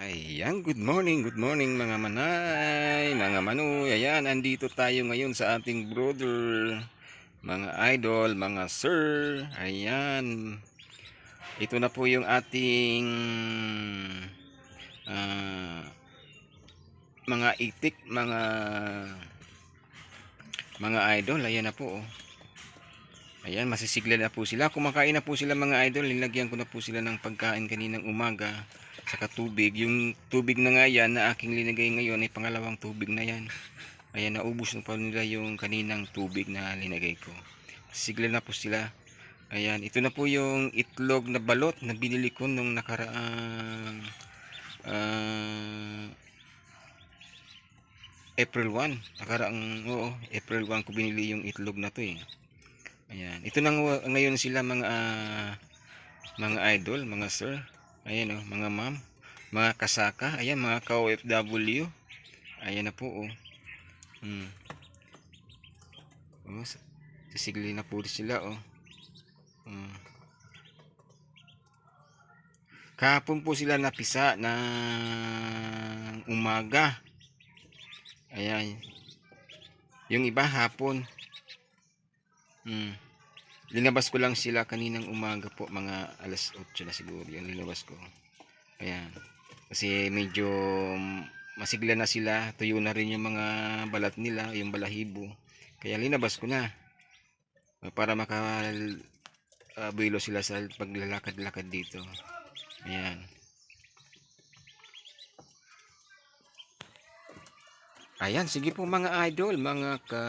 Ayan, good morning, good morning mga manay, mga manoy. Ayan, andito tayo ngayon sa ating brother, mga idol, mga sir. Ayan, ito na po yung ating ah, mga itik, mga mga idol. Ayan na po. Oh. Ayan, masisigla na po sila. Kumakain na po sila mga idol. Nilagyan ko na po sila ng pagkain kaninang umaga saka tubig. Yung tubig na nga yan na aking linagay ngayon ay pangalawang tubig na yan. Ayan, naubos na po nila yung kaninang tubig na linagay ko. Sigla na po sila. Ayan, ito na po yung itlog na balot na binili ko nung nakaraang ah, April 1. Nakaraang, oo, April 1 ko binili yung itlog na to eh. Ayan, ito na nga- ngayon sila mga ah, mga idol, mga sir. Ayan oh, mga ma'am, mga kasaka, ayan mga ka-OFW. Ayan na po oh. Hmm. Oh, sisigli na po sila oh. Hmm. Kahapon po sila napisa ng umaga. Ayan. Yung iba hapon. Hmm. Linabas ko lang sila kaninang umaga po, mga alas 8 na siguro yun linabas ko. Ayan. Kasi medyo masigla na sila, tuyo na rin yung mga balat nila, yung balahibo. Kaya linabas ko na. Para maka ah, buwilo sila sa paglalakad-lakad dito. Ayan. Ayan, sige po mga idol, mga ka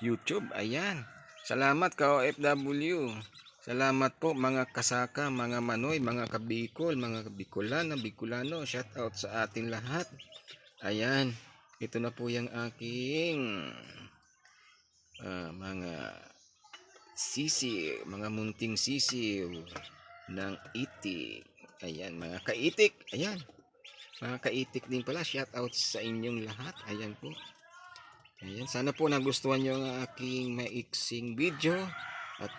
YouTube, ayan. Salamat ka OFW. Salamat po mga kasaka, mga manoy, mga kabikol, mga bicolano, bicolano. Shout out sa ating lahat. Ayan, ito na po yung aking ah, mga sisi, mga munting sisi ng itik. Ayan, mga kaitik. Ayan. Mga kaitik din pala. Shout out sa inyong lahat. Ayan po. Ayan, sana po nagustuhan nyo ang aking maiksing video at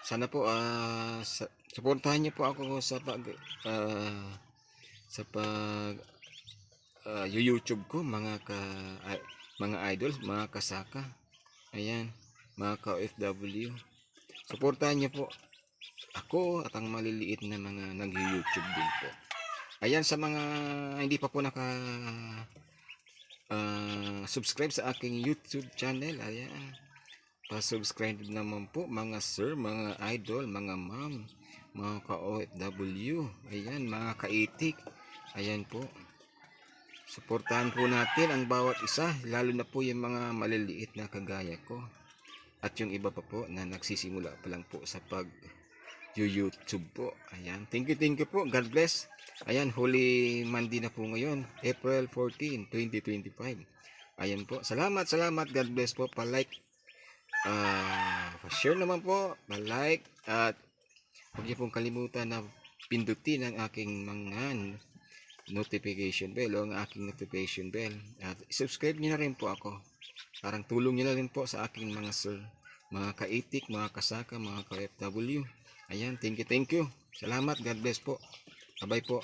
sana po ah sa, suportahan niyo po ako sa pag ah, sa pag ah, YouTube ko mga ka ay- mga idols, mga kasaka. Ayan, mga ka-OFW. Suportahan niyo po ako at ang maliliit na mga nag-YouTube din po. Ayan sa mga hindi pa po naka ah, subscribe sa aking YouTube channel. Ayan. Pa-subscribe naman po mga sir, mga idol, mga ma'am, mga ka-OFW. Ayan, mga kaitik. Ayan po. Suportahan po natin ang bawat isa, lalo na po yung mga maliliit na kagaya ko. At yung iba pa po na nagsisimula pa lang po sa pag YouTube po. Ayan. Thank you, thank you po. God bless. Ayan, Holy Monday na po ngayon. April 14, 2025. Ayan po. Salamat, salamat. God bless po. Pa-like. Ah pa-share naman po. Pa-like. At huwag niyo pong kalimutan na pindutin ang aking mga notification bell o ang aking notification bell. At subscribe niyo na rin po ako. Parang tulong niyo na rin po sa aking mga sir, mga kaitik, mga kasaka, mga ka-FW. Ayan, thank you, thank you. Salamat, God bless po. Bye po.